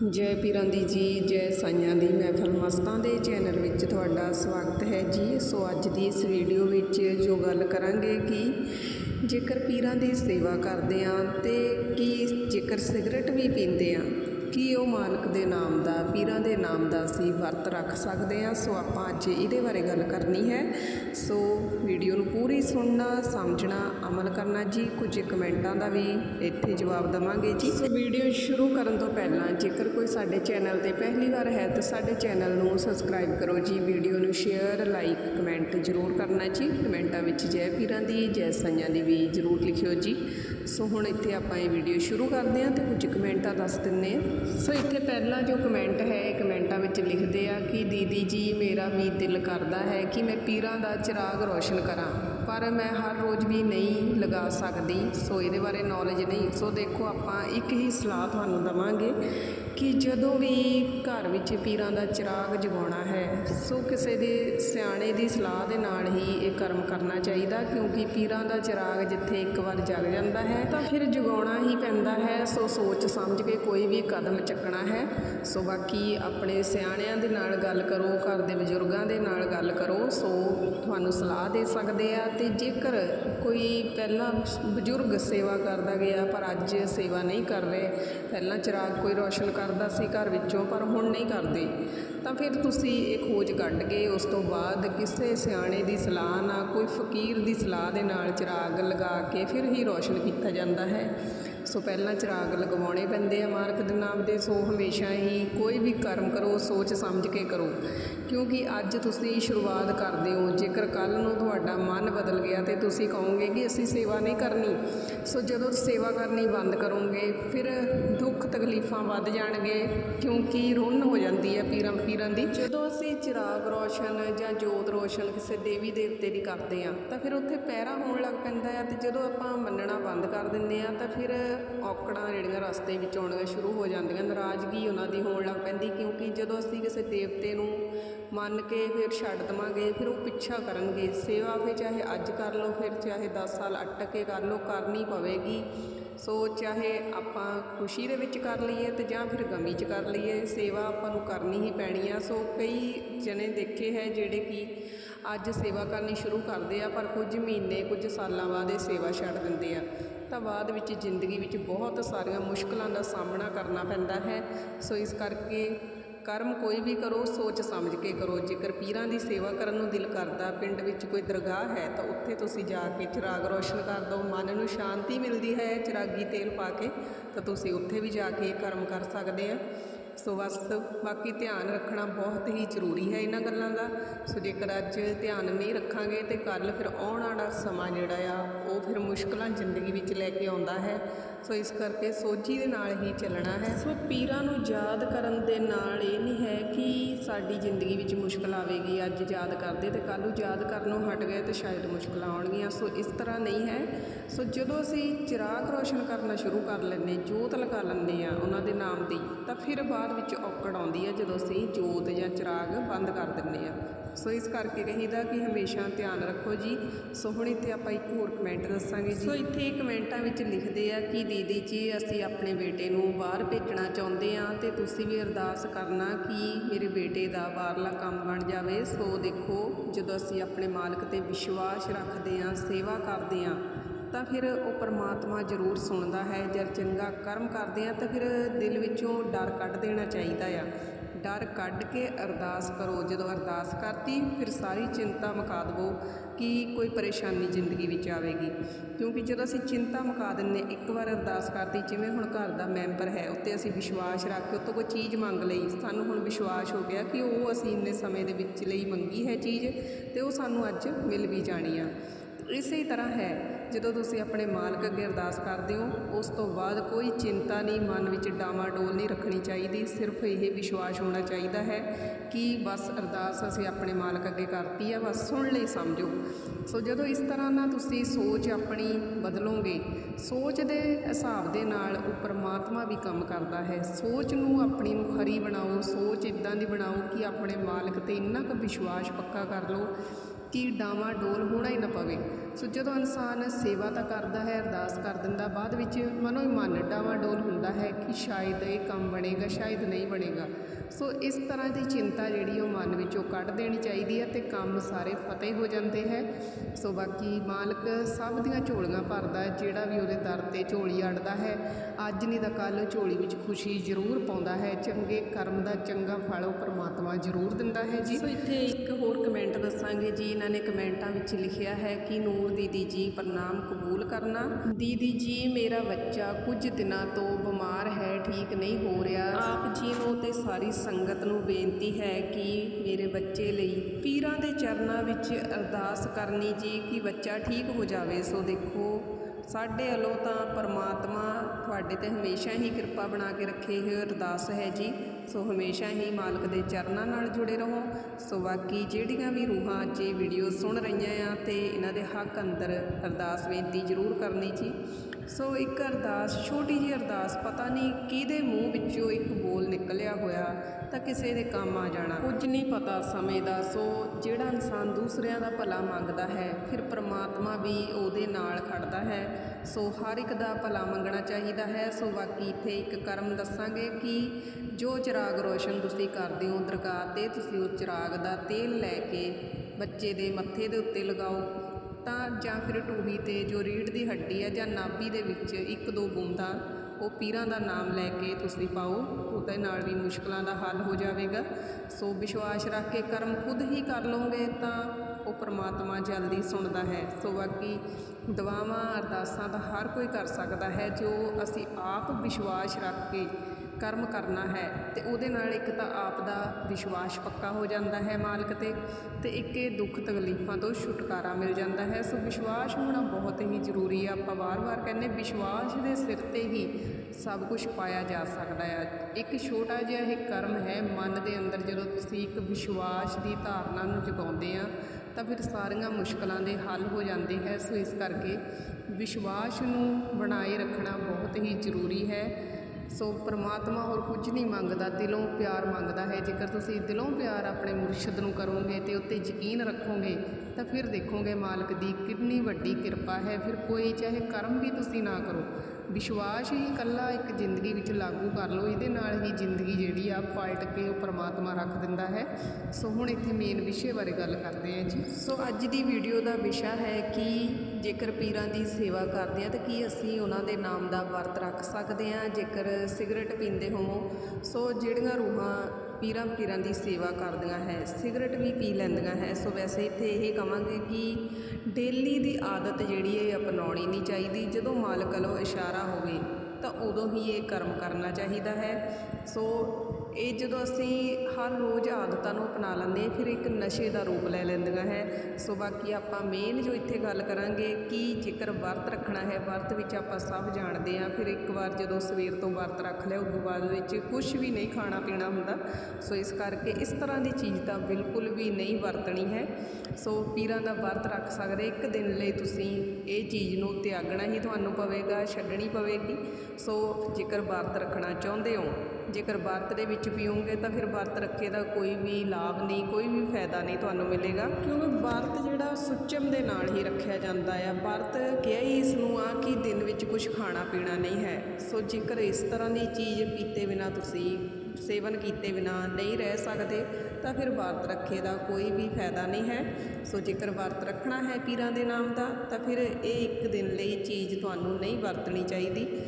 ਜੈ ਪੀਰਾਂ ਦੀ ਜੀ, ਜੈ ਸਾਈਆਂ ਦੀ ਮਹਿਫਲ ਮਸਤਾਂ ਦੇ ਚੈਨਲ ਵਿੱਚ ਤੁਹਾਡਾ ਸਵਾਗਤ ਹੈ ਜੀ। ਸੋ ਅੱਜ ਦੀ ਇਸ ਵੀਡੀਓ ਵਿੱਚ ਜੋ ਗੱਲ ਕਰਾਂਗੇ ਕਿ ਜੇਕਰ ਪੀਰਾਂ ਦੀ ਸੇਵਾ ਕਰਦੇ ਆ ਤੇ ਕੀ ਜੇਕਰ ਸਿਗਰਟ ਵੀ ਪੀਂਦੇ ਆ ਕੀ ਉਹ ਮਾਲਕ ਦੇ ਨਾਮ ਦਾ, ਪੀਰਾਂ ਦੇ ਨਾਮ ਦਾ ਅਸੀਂ ਵਰਤ ਰੱਖ ਸਕਦੇ ਹਾਂ? ਸੋ ਆਪਾਂ ਅੱਜ ਇਹਦੇ ਬਾਰੇ ਗੱਲ ਕਰਨੀ ਹੈ। ਸੋ ਵੀਡੀਓ ਨੂੰ ਪੂਰੀ ਸੁਣਨਾ, ਸਮਝਣਾ, ਅਮਲ ਕਰਨਾ ਜੀ। ਕੁਝ ਕਮੈਂਟਾਂ ਦਾ ਵੀ ਇੱਥੇ ਜਵਾਬ ਦਵਾਂਗੇ ਜੀ। ਸੋ ਵੀਡੀਓ ਸ਼ੁਰੂ ਕਰਨ ਤੋਂ ਪਹਿਲਾਂ, ਜੇਕਰ ਕੋਈ ਸਾਡੇ ਚੈਨਲ ਤੇ ਪਹਿਲੀ ਵਾਰ ਹੈ, ਤਾਂ ਸਾਡੇ ਚੈਨਲ ਨੂੰ ਸਬਸਕ੍ਰਾਈਬ ਕਰੋ ਜੀ। ਵੀਡੀਓ ਨੂੰ ਸ਼ੇਅਰ, ਲਾਈਕ, ਕਮੈਂਟ ਜ਼ਰੂਰ ਕਰਨਾ ਜੀ। ਕਮੈਂਟਾਂ ਵਿੱਚ ਜੈ ਪੀਰਾਂ ਦੀ, ਜੈ ਸਾਈਆਂ ਦੀ ਵੀ ਜ਼ਰੂਰ ਲਿਖਿਓ ਜੀ। ਸੋ ਹੁਣ ਇੱਥੇ ਆਪਾਂ ਇਹ ਵੀਡੀਓ ਸ਼ੁਰੂ ਕਰਦੇ ਹਾਂ ਤੇ ਕੁਝ ਕਮੈਂਟਾਂ ਦੱਸ ਦਿੰਨੇ ਆ ਸੋ ਇੱਥੇ ਪਹਿਲਾ ਜੋ ਕਮੈਂਟ ਹੈ, ਇਹ ਕਮੈਂਟਾਂ ਵਿੱਚ ਲਿਖਦੇ ਆ ਕਿ ਦੀਦੀ ਜੀ ਮੇਰਾ ਵੀ ਦਿਲ ਕਰਦਾ ਹੈ ਕਿ ਮੈਂ ਪੀਰਾਂ ਦਾ ਚਿਰਾਗ ਰੋਸ਼ਨ ਕਰਾਂ, ਪਰ ਮੈਂ ਹਰ ਰੋਜ਼ ਵੀ ਨਹੀਂ ਲਗਾ ਸਕਦੀ, ਸੋ ਇਹਦੇ ਬਾਰੇ ਨੌਲੇਜ ਨਹੀਂ। ਸੋ ਦੇਖੋ, ਆਪਾਂ ਇੱਕ ਹੀ ਸਲਾਹ ਤੁਹਾਨੂੰ ਦਵਾਂਗੇ ਕਿ ਜਦੋਂ ਵੀ ਘਰ ਵਿੱਚ ਪੀਰਾਂ ਦਾ ਚਿਰਾਗ ਜਗਾਉਣਾ ਹੈ, ਸੋ ਕਿਸੇ ਦੇ ਸਿਆਣੇ ਦੀ ਸਲਾਹ ਦੇ ਨਾਲ ਹੀ ਇਹ ਕਰਮ ਕਰਨਾ ਚਾਹੀਦਾ, ਕਿਉਂਕਿ ਪੀਰਾਂ ਦਾ ਚਿਰਾਗ ਜਿੱਥੇ ਇੱਕ ਵਾਰ ਜਗ ਜਾਂਦਾ ਹੈ, ਤਾਂ ਫਿਰ ਜਗਾਉਣਾ ਹੀ ਪੈਂਦਾ ਹੈ। ਸੋ ਸੋਚ ਸਮਝ ਕੇ ਕੋਈ ਵੀ ਕਦਮ ਚੱਕਣਾ ਹੈ। ਸੋ ਬਾਕੀ ਆਪਣੇ ਸਿਆਣਿਆਂ ਦੇ ਨਾਲ ਗੱਲ ਕਰੋ, ਘਰ ਦੇ ਬਜ਼ੁਰਗਾਂ ਦੇ ਨਾਲ ਗੱਲ ਕਰੋ, ਸੋ ਤੁਹਾਨੂੰ ਸਲਾਹ ਦੇ ਸਕਦੇ ਆ। ਤੇ ਜੇਕਰ ਕੋਈ ਪਹਿਲਾਂ ਬਜ਼ੁਰਗ ਸੇਵਾ ਕਰਦਾ ਗਿਆ, ਪਰ ਅੱਜ ਸੇਵਾ ਨਹੀਂ ਕਰ ਰਹੇ, ਪਹਿਲਾਂ ਚਿਰਾਗ ਕੋਈ ਰੋਸ਼ਨ ਕਰਦਾ ਸੀ ਘਰ ਵਿੱਚੋਂ, ਪਰ ਹੁਣ ਨਹੀਂ ਕਰਦੇ। ਤਾਂ ਫਿਰ ਤੁਸੀਂ ਇਹ ਖੋਜ ਕੱਢ ਕੇ ਉਸ ਤੋਂ ਬਾਅਦ ਕਿਸੇ ਸਿਆਣੇ ਦੀ ਸਲਾਹ ਨਾਲ, ਕੋਈ ਫਕੀਰ ਦੀ ਸਲਾਹ ਦੇ ਨਾਲ ਚਿਰਾਗ ਲਗਾ ਕੇ ਫਿਰ ਹੀ ਰੌਸ਼ਨ ਕੀਤਾ ਜਾਂਦਾ ਹੈ। ਸੋ ਪਹਿਲਾਂ ਚਿਰਾਗ ਲਗਵਾਉਣੇ ਪੈਂਦੇ ਆ ਮਾਰਕ ਦੇ ਨਾਮ ਦੇ, ਸੋ ਹਮੇਸ਼ਾ ਹੀ ਕੋਈ ਵੀ ਕਰਮ ਕਰੋ, ਸੋਚ ਸਮਝ ਕੇ ਕਰੋ। ਕਿਉਂਕਿ ਅੱਜ ਤੁਸੀਂ ਸ਼ੁਰੂਆਤ ਕਰਦੇ ਹੋ, ਜੇਕਰ ਕੱਲ ਨੂੰ ਤੁਹਾਡਾ ਮਨ ਬਦਲ ਗਿਆ ਤੇ ਤੁਸੀਂ ਕਹੋਗੇ ਕਿ ਅਸੀਂ ਸੇਵਾ ਨਹੀਂ ਕਰਨੀ, ਸੋ ਜਦੋਂ ਸੇਵਾ ਕਰਨੀ ਬੰਦ ਕਰੋਗੇ, ਫਿਰ ਦੁੱਖ ਤਕਲੀਫਾਂ ਵੱਧ ਜਾਣਗੇ ਕਿਉਂਕਿ ਰੁੰਨ ਹੋ ਜਾਂਦੀ ਹੈ ਪੀਰਾਂ ਪੀਰਾਂ ਦੀ। ਜਦੋਂ ਅਸੀਂ ਚਿਰਾਗ ਰੋਸ਼ਨ ਜਾਂ ਜੋਤ ਰੋਸ਼ਨ ਕਿਸੇ ਦੇਵੀ ਦੇਵਤੇ ਦੀ ਕਰਦੇ ਆ ਤਾਂ ਫਿਰ ਉੱਥੇ ਪੈਰਾ ਹੋਣ ਲੱਗ ਪੈਂਦਾ ਆ ਤੇ ਜਦੋਂ ਆਪਾਂ ਮੰਨਣਾ ਬੰਦ ਕਰ ਦਿੰਦੇ ਆ ਤਾਂ ਫਿਰ ਔਕੜਾਂ ਜਿਹੜੀਆਂ ਰਸਤੇ ਵਿੱਚ ਆਉਣੀਆਂ ਸ਼ੁਰੂ ਹੋ ਜਾਂਦੀਆਂ, ਨਾਰਾਜ਼ਗੀ ਉਹਨਾਂ ਦੀ ਹੋਣ ਲੱਗ ਪੈਂਦੀ ਕਿਉਂਕਿ ਜਦੋਂ ਅਸੀਂ ਕਿਸੇ ਦੇਵਤੇ ਨੂੰ ਮੰਨ ਕੇ ਫਿਰ ਛੱਡ ਦਵਾਂਗੇ, ਫਿਰ ਉਹ ਪਿੱਛਾ ਕਰਨਗੇ। ਸੇਵਾ ਫਿਰ ਚਾਹੇ ਅੱਜ ਕਰ ਲਓ, ਫਿਰ ਚਾਹੇ 10 ਸਾਲ ਅਟਕ ਕੇ ਕਰ ਲਓ, ਕਰਨੀ ਪਵੇਗੀ। ਸੋ ਚਾਹੇ ਆਪਾਂ ਖੁਸ਼ੀ ਦੇ ਵਿੱਚ ਕਰ ਲਈਏ ਤੇ ਜਾਂ ਫਿਰ ਗਮੀ 'ਚ ਕਰ ਲਈਏ, ਸੇਵਾ ਆਪਾਂ ਨੂੰ ਕਰਨੀ ਹੀ ਪੈਣੀ ਆ। ਸੋ ਕਈ ਜਣੇ ਦੇਖੇ ਹੈ ਜਿਹੜੇ ਕਿ ਅੱਜ ਸੇਵਾ ਕਰਨੀ ਸ਼ੁਰੂ ਕਰਦੇ ਆ, ਪਰ ਕੁਝ ਮਹੀਨੇ, ਕੁਝ ਸਾਲਾਂ ਬਾਅਦ ਇਹ ਸੇਵਾ ਛੱਡ ਦਿੰਦੇ ਆ। ਤਾਂ ਬਾਅਦ ਵਿੱਚ ਜ਼ਿੰਦਗੀ ਵਿੱਚ ਬਹੁਤ ਸਾਰੀਆਂ ਮੁਸ਼ਕਲਾਂ ਦਾ ਸਾਹਮਣਾ ਕਰਨਾ ਪੈਂਦਾ ਹੈ। ਸੋ ਇਸ ਕਰਕੇ ਕਰਮ ਕੋਈ ਵੀ ਕਰੋ, ਸੋਚ ਸਮਝ ਕੇ ਕਰੋ। ਜੇਕਰ ਪੀਰਾਂ ਦੀ ਸੇਵਾ ਕਰਨ ਨੂੰ ਦਿਲ ਕਰਦਾ, ਪਿੰਡ ਵਿੱਚ ਕੋਈ ਦਰਗਾਹ ਹੈ, ਤਾਂ ਉੱਥੇ ਤੁਸੀਂ ਜਾ ਕੇ ਚਿਰਾਗ ਰੋਸ਼ਨ ਕਰ ਦਿਓ। ਮਨ ਨੂੰ ਸ਼ਾਂਤੀ ਮਿਲਦੀ ਹੈ, ਚਿਰਾਗੀ ਤੇਲ ਪਾ ਕੇ, ਤਾਂ ਤੁਸੀਂ ਉੱਥੇ ਵੀ ਜਾ ਕੇ ਕਰਮ ਕਰ ਸਕਦੇ ਆ। ਸੋ ਬਸ ਬਾਕੀ ਧਿਆਨ ਰੱਖਣਾ ਬਹੁਤ ਹੀ ਜ਼ਰੂਰੀ ਹੈ ਇਹਨਾਂ ਗੱਲਾਂ ਦਾ। ਸੋ ਜੇਕਰ ਅੱਜ ਧਿਆਨ ਨਹੀਂ ਰੱਖਾਂਗੇ ਤੇ ਕੱਲ ਫਿਰ ਆਉਣ ਵਾਲਾ ਸਮਾਂ ਜਿਹੜਾ ਆ, ਉਹ ਫਿਰ ਮੁਸ਼ਕਲਾਂ ਜ਼ਿੰਦਗੀ ਵਿੱਚ ਲੈ ਕੇ ਆਉਂਦਾ ਹੈ। ਸੋ ਇਸ ਕਰਕੇ ਸੋਝੀ ਦੇ ਨਾਲ ਹੀ ਚੱਲਣਾ ਹੈ। ਸੋ ਪੀਰਾਂ ਨੂੰ ਯਾਦ ਕਰਨ ਦੇ ਨਾਲ ਇਹ ਨਹੀਂ ਹੈ ਕਿ ਸਾਡੀ ਜ਼ਿੰਦਗੀ ਵਿੱਚ ਮੁਸ਼ਕਲ ਆਵੇਗੀ, ਅੱਜ ਯਾਦ ਕਰਦੇ ਤੇ ਕੱਲ ਨੂੰ ਯਾਦ ਕਰਨੋਂ ਹਟ ਗਏ ਤੇ ਸ਼ਾਇਦ ਮੁਸ਼ਕਲਾਂ ਆਉਣਗੀਆਂ। ਸੋ ਇਸ ਤਰ੍ਹਾਂ ਨਹੀਂ ਹੈ। ਸੋ ਜਦੋਂ ਅਸੀਂ ਚਿਰਾਗ ਰੋਸ਼ਨ ਕਰਨਾ ਸ਼ੁਰੂ ਕਰ ਲੈਂਦੇ, ਜੋਤ ਲਗਾ ਲੈਂਦੇ ਆ ਉਹਨਾਂ ਦੇ ਨਾਮ ਦੀ, ਤਾਂ ਫਿਰ ਬਾਅਦ ਵਿੱਚ ਔਕੜ ਆਉਂਦੀ ਹੈ ਜਦੋਂ ਅਸੀਂ ਜੋਤ ਜਾਂ ਚਿਰਾਗ ਬੰਦ ਕਰ ਦਿੰਦੇ ਆ। ਸੋ ਇਸ ਕਰਕੇ ਕਹੀਦਾ ਕਿ ਹਮੇਸ਼ਾ ਧਿਆਨ ਰੱਖੋ ਜੀ। ਸੋ ਹੁਣ ਇੱਥੇ ਆਪਾਂ ਇੱਕ ਹੋਰ ਕਮੈਂਟ ਦੱਸਾਂਗੇ ਸੋ ਇੱਥੇ ਕਮੈਂਟਾਂ ਵਿੱਚ ਲਿਖਦੇ ਆ ਕਿ ਦੀਦੀ ਜੀ, ਅਸੀਂ ਆਪਣੇ ਬੇਟੇ ਨੂੰ ਬਾਹਰ ਭੇਜਣਾ ਚਾਹੁੰਦੇ ਆ ਤੇ ਤੁਸੀਂ ਵੀ ਅਰਦਾਸ ਕਰਨਾ ਕਿ ਮੇਰੇ ਬੇਟੇ ਦਾ ਬਾਹਰਲਾ ਕੰਮ ਬਣ ਜਾਵੇ। ਸੋ ਦੇਖੋ, ਜਦੋਂ ਅਸੀਂ ਆਪਣੇ ਮਾਲਕ ਤੇ ਵਿਸ਼ਵਾਸ ਰੱਖਦੇ ਆ, ਸੇਵਾ ਕਰਦੇ ਆ ਤਾਂ ਫਿਰ ਉਹ ਪਰਮਾਤਮਾ ਜ਼ਰੂਰ ਸੁਣਦਾ ਹੈ, ਜਦ ਚੰਗਾ ਕਰਮ ਕਰਦੇ ਆ ਤਾਂ ਫਿਰ ਦਿਲ ਵਿੱਚੋਂ ਡਰ ਕੱਢ ਦੇਣਾ ਚਾਹੀਦਾ ਆ। ਡਰ ਕੱਢ ਕੇ ਅਰਦਾਸ ਕਰੋ, ਜਦੋਂ ਅਰਦਾਸ ਕਰਤੀ ਫਿਰ ਸਾਰੀ ਚਿੰਤਾ ਮੁਕਾ ਦਵੋ ਕਿ ਕੋਈ ਪਰੇਸ਼ਾਨੀ ਜ਼ਿੰਦਗੀ ਵਿੱਚ ਆਵੇਗੀ। ਕਿਉਂਕਿ ਜਦੋਂ ਅਸੀਂ ਚਿੰਤਾ ਮੁਕਾ ਦਿੰਨੇ, ਇੱਕ ਵਾਰ ਅਰਦਾਸ ਕਰਤੀ, ਜਿਵੇਂ ਹੁਣ ਘਰ ਦਾ ਮੈਂਬਰ ਹੈ, ਉੱਤੇ ਅਸੀਂ ਵਿਸ਼ਵਾਸ ਰੱਖ ਕੇ ਉੱਤੋਂ ਕੋਈ ਚੀਜ਼ ਮੰਗ ਲਈ, ਸਾਨੂੰ ਹੁਣ ਵਿਸ਼ਵਾਸ ਹੋ ਗਿਆ ਕਿ ਉਹ ਅਸੀਂ ਇੰਨੇ ਸਮੇਂ ਦੇ ਵਿੱਚ ਲਈ ਮੰਗੀ ਹੈ ਚੀਜ਼ ਤੇ ਉਹ ਸਾਨੂੰ ਅੱਜ ਮਿਲ ਵੀ ਜਾਣੀ ਆ। ਇਸੇ ਤਰ੍ਹਾਂ ਹੈ ਜਦੋਂ ਤੁਸੀਂ ਆਪਣੇ ਮਾਲਕ ਅੱਗੇ ਅਰਦਾਸ ਕਰਦੇ ਹੋ, ਉਸ ਤੋਂ ਬਾਅਦ ਕੋਈ ਚਿੰਤਾ ਨਹੀਂ, ਮਨ ਵਿੱਚ ਡਾਮਾਡੋਲ ਨਹੀਂ ਰੱਖਣੀ ਚਾਹੀਦੀ, ਸਿਰਫ ਇਹ ਵਿਸ਼ਵਾਸ ਹੋਣਾ ਚਾਹੀਦਾ ਹੈ ਕਿ ਬਸ ਅਰਦਾਸ ਅਸੀਂ ਆਪਣੇ ਮਾਲਕ ਅੱਗੇ ਕਰਤੀ ਆ, ਬਸ ਸੁਣ ਲਈ, ਸਮਝੋ। ਸੋ ਜਦੋਂ ਇਸ ਤਰ੍ਹਾਂ ਨਾਲ ਤੁਸੀਂ ਸੋਚ ਆਪਣੀ ਬਦਲੋਗੇ, ਸੋਚ ਦੇ ਹਿਸਾਬ ਦੇ ਨਾਲ ਉਹ ਪਰਮਾਤਮਾ ਵੀ ਕੰਮ ਕਰਦਾ ਹੈ। ਸੋਚ ਨੂੰ ਆਪਣੀ ਨੂੰ ਖਰੀ ਬਣਾਓ, ਸੋਚ ਇਦਾਂ ਦੀ ਬਣਾਓ ਕਿ ਆਪਣੇ ਮਾਲਕ ਤੇ ਇੰਨਾ ਕੁ ਵਿਸ਼ਵਾਸ ਪੱਕਾ ਕਰ ਲਓ ਕਿ ਡਾਵਾਂ ਡੋਲ ਹੋਣਾ ਹੀ ਨਾ ਪਵੇ। ਸੋ ਜਦੋਂ ਇਨਸਾਨ ਸੇਵਾ ਤਾਂ ਕਰਦਾ ਹੈ, ਅਰਦਾਸ ਕਰ ਦਿੰਦਾ, ਬਾਅਦ ਵਿੱਚ ਮਨੋ ਹੀ ਮਨ ਡਾਵਾਂ ਡੋਲ ਹੁੰਦਾ ਹੈ ਕਿ ਸ਼ਾਇਦ ਇਹ ਕੰਮ ਬਣੇਗਾ, ਸ਼ਾਇਦ ਨਹੀਂ ਬਣੇਗਾ। ਸੋ ਇਸ ਤਰ੍ਹਾਂ ਦੀ ਚਿੰਤਾ ਜਿਹੜੀ ਉਹ ਮਨ ਵਿੱਚੋਂ ਕੱਢ ਦੇਣੀ ਚਾਹੀਦੀ ਹੈ ਤੇ ਕੰਮ ਸਾਰੇ ਫਤਿਹ ਹੋ ਜਾਂਦੇ ਹੈ। ਸੋ ਬਾਕੀ ਮਾਲਕ ਸਭ ਦੀਆਂ ਝੋਲੀਆਂ ਭਰਦਾ ਹੈ ਜਿਹੜਾ ਵੀ ਉਹਦੇ ਦਰ ਤੇ ਝੋਲੀ ਅੜਦਾ ਹੈ। ਅੱਜ ਨਹੀਂ ਤਾਂ ਕੱਲ੍ਹ ਝੋਲੀ ਵਿੱਚ ਖੁਸ਼ੀ ਜ਼ਰੂਰ ਪਾਉਂਦਾ ਹੈ। ਚੰਗੇ ਕਰਮ ਦਾ ਚੰਗਾ ਫਲ ਉਹ ਪਰਮਾਤਮਾ ਜ਼ਰੂਰ ਦਿੰਦਾ ਹੈ ਜੀ। ਸੋ ਇੱਥੇ ਇੱਕ ਹੋਰ ਕਮੈਂਟ ਦੱਸਾਂਗੇ ਜੀ। ਇਹਨਾਂ ਨੇ ਕਮੈਂਟਾਂ ਵਿੱਚ ਲਿਖਿਆ ਹੈ ਕਿ ਨੂਰ ਦੀਦੀ ਜੀ ਪ੍ਰਣਾਮ ਕਬੂਲ ਕਰਨਾ। ਦੀਦੀ ਜੀ ਮੇਰਾ ਬੱਚਾ ਕੁਝ ਦਿਨਾਂ ਤੋਂ ਬਿਮਾਰ ਹੈ ਠੀਕ ਨਹੀਂ ਹੋ ਰਿਹਾ। ਆਪ ਜੀ ਨੂੰ ਤੇ ਸਾਰੀ ਸੰਗਤ ਨੂੰ ਬੇਨਤੀ ਹੈ ਕਿ ਮੇਰੇ ਬੱਚੇ ਲਈ ਪੀਰਾਂ ਦੇ ਚਰਨਾਂ ਵਿੱਚ ਅਰਦਾਸ ਕਰਨੀ ਜੀ, ਕਿ ਬੱਚਾ ਠੀਕ ਹੋ ਜਾਵੇ। ਸੋ ਦੇਖੋ, ਸਾਡੇ ਵੱਲੋਂ ਤਾਂ ਪਰਮਾਤਮਾ ਤੁਹਾਡੇ ਤੇ ਹਮੇਸ਼ਾ ਹੀ ਕਿਰਪਾ ਬਣਾ ਕੇ ਰੱਖੇ ਹੋਏ ਅਰਦਾਸ ਹੈ ਜੀ। ਸੋ ਹਮੇਸ਼ਾ ਹੀ ਮਾਲਕ ਦੇ ਚਰਨਾਂ ਨਾਲ ਜੁੜੇ ਰਹੋ। ਸੋ ਬਾਕੀ ਜਿਹੜੀਆਂ ਵੀ ਰੂਹਾਂ ਅੱਜ ਇਹ ਵੀਡੀਓ ਸੁਣ ਰਹੀਆਂ ਆ ਤੇ ਇਹਨਾਂ ਦੇ ਹੱਕ ਅੰਦਰ ਅਰਦਾਸ ਬੇਨਤੀ ਜ਼ਰੂਰ ਕਰਨੀ ਜੀ। ਸੋ ਇੱਕ ਅਰਦਾਸ, ਛੋਟੀ ਜਿਹੀ ਅਰਦਾਸ, ਪਤਾ ਨਹੀਂ ਕਿਹਦੇ ਮੂੰਹ ਵਿੱਚੋਂ ਇੱਕ ਬੋਲ ਨਿਕਲਿਆ ਹੋਇਆ, ਤਾਂ ਕਿਸੇ ਦੇ ਕੰਮ ਆ ਜਾਣਾ। ਕੁਝ ਨਹੀਂ ਪਤਾ ਸਮੇਂ ਦਾ, ਸੋ ਜਿਹੜਾ ਇਨਸਾਨ ਦੂਸਰਿਆਂ ਦਾ ਭਲਾ ਮੰਗਦਾ ਹੈ, ਫਿਰ ਪ੍ਰਮਾਤਮਾ ਵੀ ਉਹਦੇ ਨਾਲ ਖੜਦਾ ਹੈ। ਸੋ ਹਰ ਇੱਕ ਦਾ ਭਲਾ ਮੰਗਣਾ ਚਾਹੀਦਾ ਹੈ। ਸੋ ਬਾਕੀ ਇੱਥੇ ਇੱਕ ਕਰਮ ਦੱਸਾਂਗੇ ਕਿ ਜੋ ਚਿਰਾਗ ਰੋਸ਼ਨ ਤੁਸੀਂ ਕਰਦੇ ਹੋ ਦਰਗਾਹ ਤੇ, ਤੁਸੀਂ ਉਹ ਚਿਰਾਗ ਦਾ ਤੇਲ ਲੈ ਕੇ ਬੱਚੇ ਦੇ ਮੱਥੇ ਦੇ ਉੱਤੇ ਲਗਾਓ। ਤਾਂ ਜਾਂ ਫਿਰ ਟੂਹੀ ਤੇ ਜੋ ਰੀੜ ਦੀ ਹੱਡੀ ਹੈ ਜਾਂ ਨਾਭੀ ਦੇ ਵਿੱਚ ਇੱਕ ਦੋ ਬੂੰਦਾਂ, ਉਹ ਪੀਰਾਂ ਦਾ ਨਾਮ ਲੈ ਕੇ ਤੁਸੀਂ ਪਾਓ। ਉਹਦੇ ਨਾਲ ਵੀ ਮੁਸ਼ਕਲਾਂ ਦਾ ਹੱਲ ਹੋ ਜਾਵੇਗਾ। ਸੋ ਵਿਸ਼ਵਾਸ ਰੱਖ ਕੇ ਕਰਮ ਖੁਦ ਹੀ ਕਰ ਲਓਗੇ ਤਾਂ ਉਹ ਪ੍ਰਮਾਤਮਾ ਜਲਦੀ ਸੁਣਦਾ ਹੈ। ਸੋ ਬਾਕੀ ਦੁਆਵਾਂ ਅਰਦਾਸਾਂ ਤਾਂ ਹਰ ਕੋਈ ਕਰ ਸਕਦਾ ਹੈ, ਜੋ ਅਸੀਂ ਆਪ ਵਿਸ਼ਵਾਸ ਰੱਖ ਕੇ ਕਰਮ ਕਰਨਾ ਹੈ ਅਤੇ ਉਹਦੇ ਨਾਲ ਇੱਕ ਤਾਂ ਆਪ ਦਾ ਵਿਸ਼ਵਾਸ ਪੱਕਾ ਹੋ ਜਾਂਦਾ ਹੈ ਮਾਲਕ ਤੇ ਅਤੇ ਇੱਕ ਇਹ ਦੁੱਖ ਤਕਲੀਫਾਂ ਤੋਂ ਛੁਟਕਾਰਾ ਮਿਲ ਜਾਂਦਾ ਹੈ। ਸੋ ਵਿਸ਼ਵਾਸ ਹੋਣਾ ਬਹੁਤ ਹੀ ਜ਼ਰੂਰੀ ਆ। ਆਪਾਂ ਵਾਰ-ਵਾਰ ਕਹਿੰਦੇ ਵਿਸ਼ਵਾਸ ਦੇ ਸਿਰ ਤੇ ਹੀ ਸਭ ਕੁਝ ਪਾਇਆ ਜਾ ਸਕਦਾ ਆ। ਇੱਕ ਛੋਟਾ ਜਿਹਾ ਇਹ ਕਰਮ ਹੈ, ਮਨ ਦੇ ਅੰਦਰ ਜਦੋਂ ਤੁਸੀਂ ਇੱਕ ਵਿਸ਼ਵਾਸ ਦੀ ਧਾਰਨਾ ਨੂੰ ਜਗਾਉਂਦੇ ਆ, ਤਾਂ ਫਿਰ ਸਾਰੀਆਂ ਮੁਸ਼ਕਲਾਂ ਦੇ ਹੱਲ ਹੋ ਜਾਂਦੇ ਹੈ। ਸੋ ਇਸ ਕਰਕੇ ਵਿਸ਼ਵਾਸ ਨੂੰ ਬਣਾਏ ਰੱਖਣਾ ਬਹੁਤ ਹੀ ਜ਼ਰੂਰੀ ਹੈ। ਸੋ ਪਰਮਾਤਮਾ ਹੋਰ ਕੁਝ ਨਹੀਂ ਮੰਗਦਾ, ਦਿਲੋਂ ਪਿਆਰ ਮੰਗਦਾ ਹੈ। ਜੇਕਰ ਤੁਸੀਂ ਦਿਲੋਂ ਪਿਆਰ ਆਪਣੇ ਮੁਰਸ਼ਿਦ ਨੂੰ ਕਰੋਗੇ ਤੇ ਉੱਤੇ ਯਕੀਨ ਰੱਖੋਗੇ, ਤਾਂ ਫਿਰ ਦੇਖੋਗੇ ਮਾਲਕ ਦੀ ਕਿੰਨੀ ਵੱਡੀ ਕਿਰਪਾ ਹੈ। ਫਿਰ ਕੋਈ ਚਾਹੇ ਕਰਮ ਵੀ ਤੁਸੀਂ ਨਾ ਕਰੋ ਵਿਸ਼ਵਾਸ ਹੀ ਇਕੱਲਾ ਇੱਕ ਜ਼ਿੰਦਗੀ ਵਿੱਚ ਲਾਗੂ ਕਰ ਲਓ, ਇਹਦੇ ਨਾਲ ਹੀ ਜ਼ਿੰਦਗੀ ਜਿਹੜੀ ਆ ਪਲਟ ਕੇ ਉਹ ਪ੍ਰਮਾਤਮਾ ਰੱਖ ਦਿੰਦਾ ਹੈ। ਸੋ ਹੁਣ ਇੱਥੇ ਮੇਨ ਵਿਸ਼ੇ ਬਾਰੇ ਗੱਲ ਕਰਦੇ ਹਾਂ ਜੀ। ਸੋ ਅੱਜ ਦੀ ਵੀਡੀਓ ਦਾ ਵਿਸ਼ਾ ਹੈ ਕਿ ਜੇਕਰ ਪੀਰਾਂ ਦੀ ਸੇਵਾ ਕਰਦੇ ਆ ਤਾਂ ਕੀ ਅਸੀਂ ਉਹਨਾਂ ਦੇ ਨਾਮ ਦਾ ਵਰਤ ਰੱਖ ਸਕਦੇ ਆ ਜੇਕਰ ਸਿਗਰਟ ਪੀਂਦੇ ਹੋਵੋ, ਸੋ ਜਿਹੜੀਆਂ ਰੂਹਾਂ ਪੀਰਾਂ ਪੀਰਾਂ ਦੀ ਸੇਵਾ ਕਰਦੀਆਂ ਹੈ, ਸਿਗਰਟ ਵੀ ਪੀ ਲੈਂਦੀਆਂ ਹੈ। ਸੋ ਵੈਸੇ ਇੱਥੇ ਇਹ ਕਵਾਂਗੇ ਕਿ ਡੇਲੀ ਦੀ ਆਦਤ ਜਿਹੜੀ ਹੈ ਅਪਣਾਉਣੀ ਨਹੀਂ ਚਾਹੀਦੀ। ਜਦੋਂ ਮਾਲਕ ਵੱਲੋਂ ਇਸ਼ਾਰਾ ਹੋਵੇ ਤਾਂ ਉਦੋਂ ਹੀ ਇਹ ਕਰਮ ਕਰਨਾ ਚਾਹੀਦਾ ਹੈ। ਸੋ ਇਹ ਜਦੋਂ ਅਸੀਂ ਹਰ ਰੋਜ਼ ਆਦਤਾਂ ਨੂੰ ਅਪਣਾ ਲੈਂਦੇ ਹਾਂ, ਫਿਰ ਇੱਕ ਨਸ਼ੇ ਦਾ ਰੂਪ ਲੈ ਲੈਂਦੀਆਂ ਹੈ। ਸੋ ਬਾਕੀ ਆਪਾਂ ਮੇਨ ਜੋ ਇੱਥੇ ਗੱਲ ਕਰਾਂਗੇ, ਕਿ ਜੇਕਰ ਵਰਤ ਰੱਖਣਾ ਹੈ, ਵਰਤ ਵਿੱਚ ਆਪਾਂ ਸਭ ਜਾਣਦੇ ਹਾਂ। ਫਿਰ ਇੱਕ ਵਾਰ ਜਦੋਂ ਸਵੇਰ ਤੋਂ ਵਰਤ ਰੱਖ ਲਿਆ, ਉਸ ਬਾਅਦ ਵਿੱਚ ਕੁਝ ਵੀ ਨਹੀਂ ਖਾਣਾ ਪੀਣਾ ਹੁੰਦਾ। ਸੋ ਇਸ ਕਰਕੇ ਇਸ ਤਰ੍ਹਾਂ ਦੀ ਚੀਜ਼ ਤਾਂ ਬਿਲਕੁਲ ਵੀ ਨਹੀਂ ਵਰਤਣੀ ਹੈ। ਸੋ ਪੀਰਾਂ ਦਾ ਵਰਤ ਰੱਖ ਸਕਦੇ, ਇੱਕ ਦਿਨ ਲਈ ਤੁਸੀਂ ਇਹ ਚੀਜ਼ ਨੂੰ ਤਿਆਗਣਾ ਹੀ ਤੁਹਾਨੂੰ ਪਵੇਗਾ, ਛੱਡਣੀ ਪਵੇਗੀ। ਸੋ ਜੇਕਰ ਵਰਤ ਰੱਖਣਾ ਚਾਹੁੰਦੇ ਹੋ ਜੇਕਰ ਵਰਤ ਦੇ ਵਿੱਚ ਪੀਓਗੇ ਤਾਂ ਫਿਰ ਵਰਤ ਰੱਖੇ ਦਾ ਕੋਈ ਵੀ ਲਾਭ ਨਹੀਂ, ਕੋਈ ਵੀ ਫਾਇਦਾ ਨਹੀਂ ਤੁਹਾਨੂੰ ਮਿਲੇਗਾ। ਕਿਉਂਕਿ ਵਰਤ ਜਿਹੜਾ ਸੁੱਚਮ ਦੇ ਨਾਲ ਹੀ ਰੱਖਿਆ ਜਾਂਦਾ ਆ। ਵਰਤ ਕਿਹਾ ਹੀ ਇਸ ਨੂੰ ਆ ਕਿ ਦਿਨ ਵਿੱਚ ਕੁਝ ਖਾਣਾ ਪੀਣਾ ਨਹੀਂ ਹੈ। ਸੋ ਜੇਕਰ ਇਸ ਤਰ੍ਹਾਂ ਦੀ ਚੀਜ਼ ਪੀਤੇ ਬਿਨਾ ਤੁਸੀਂ, ਸੇਵਨ ਕੀਤੇ ਬਿਨਾ ਨਹੀਂ ਰਹਿ ਸਕਦੇ, ਤਾਂ ਫਿਰ ਵਰਤ ਰੱਖੇ ਦਾ ਕੋਈ ਵੀ ਫਾਇਦਾ ਨਹੀਂ ਹੈ। ਸੋ ਜੇਕਰ ਵਰਤ ਰੱਖਣਾ ਹੈ ਪੀਰਾਂ ਦੇ ਨਾਮ ਦਾ, ਤਾਂ ਫਿਰ ਇਹ ਇੱਕ ਦਿਨ ਲਈ ਚੀਜ਼ ਤੁਹਾਨੂੰ ਨਹੀਂ ਵਰਤਣੀ ਚਾਹੀਦੀ।